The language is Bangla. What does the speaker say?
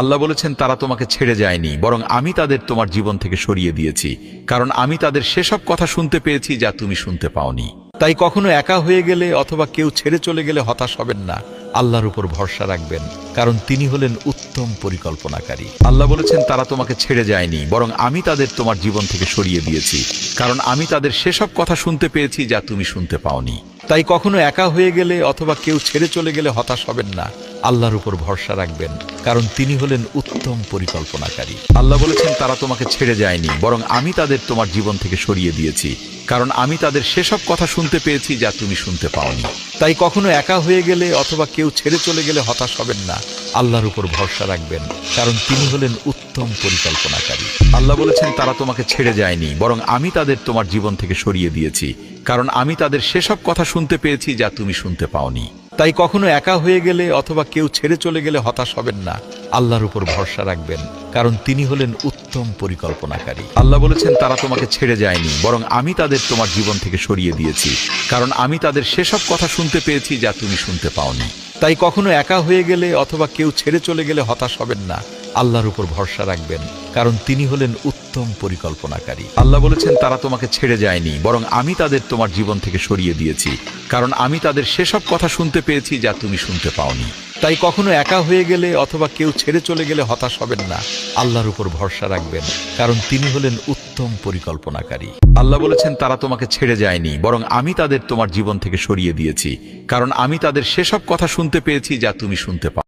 আল্লাহ বলেছেন, তারা তোমাকে ছেড়ে যায়নি, বরং আমি তাদের তোমার জীবন থেকে সরিয়ে দিয়েছি, কারণ আমি তাদের সেসব কথা শুনতে পেয়েছি যা তুমি শুনতে পাওনি। তাই কখনো একা হয়ে গেলে অথবা কেউ ছেড়ে চলে গেলে হতাশ হবেন না, আল্লাহর উপর ভরসা রাখবেন, কারণ তিনি হলেন উত্তম পরিকল্পনাকারী। আল্লাহ বলেছেন, তারা তোমাকে ছেড়ে যায়নি, বরং আমি তাদের তোমার জীবন থেকে সরিয়ে দিয়েছি, কারণ আমি তাদের সেসব কথা শুনতে পেয়েছি যা তুমি শুনতে পাওনি। তাই কখনো একা হয়ে গেলে অথবা কেউ ছেড়ে চলে গেলে হতাশ হবেন না আল্লাহর উপর ভরসা রাখবেন কারণ তিনি হলেন উত্তম পরিকল্পনাকারী। আল্লাহ বলেছেন তারা তোমাকে ছেড়ে যায়নি বরং আমি তাদের তোমার জীবন থেকে সরিয়ে দিয়েছি কারণ আমি তাদের সেসব কথা শুনতে পেয়েছি যা তুমি শুনতে পাওনি। তাই কখনো একা হয়ে গেলে অথবা কেউ ছেড়ে চলে গেলে হতাশ হবেন না। আল্লাহর উপর ভরসা রাখবেন কারণ তিনি হলেন উত্তম পরিকল্পনাকারী। আল্লাহ বলেছেন তারা তোমাকে ছেড়ে যায়নি বরং আমি তাদের তোমার জীবন থেকে সরিয়ে দিয়েছি কারণ আমি তাদের সেসব কথা শুনতে পেয়েছি যা তুমি শুনতে পাওনি। তাই কখনো একা হয়ে গেলে অথবা কেউ ছেড়ে চলে গেলে হতাশ হবেন না। আল্লাহর উপর ভরসা রাখবেন, কারণ তিনি হলেন উত্তম পরিকল্পনাকারী। আল্লাহ বলেছেন, তারা তোমাকে ছেড়ে যায়নি, বরং আমি তাদের তোমার জীবন থেকে সরিয়ে দিয়েছি, কারণ আমি তাদের সেসব কথা শুনতে পেয়েছি যা তুমি শুনতে পাওনি। তাই কখনো একা হয়ে গেলে অথবা কেউ ছেড়ে চলে গেলে হতাশ হবেন না আল্লাহর উপর ভরসা রাখবেন, কারণ তিনি হলেন উত্তম পরিকল্পনাকারী। আল্লাহ বলেছেন, তারা তোমাকে ছেড়ে যায়নি, বরং আমি তাদের তোমার জীবন থেকে সরিয়ে দিয়েছি, কারণ আমি তাদের সেসব কথা শুনতে পেয়েছি যা তুমি শুনতে পাওনি। তাই কখনো একা হয়ে গেলে অথবা কেউ ছেড়ে চলে গেলে হতাশ হবেন না। আল্লাহর উপর ভরসা রাখবেন, কারণ তিনি হলেন উত্তম পরিকল্পনাকারী। আল্লাহ বলেছেন, তারা তোমাকে ছেড়ে যায়নি, বরং আমি তাদের তোমার জীবন থেকে সরিয়ে দিয়েছি, কারণ আমি তাদের সেসব কথা শুনতে পেয়েছি যা তুমি শুনতে পাও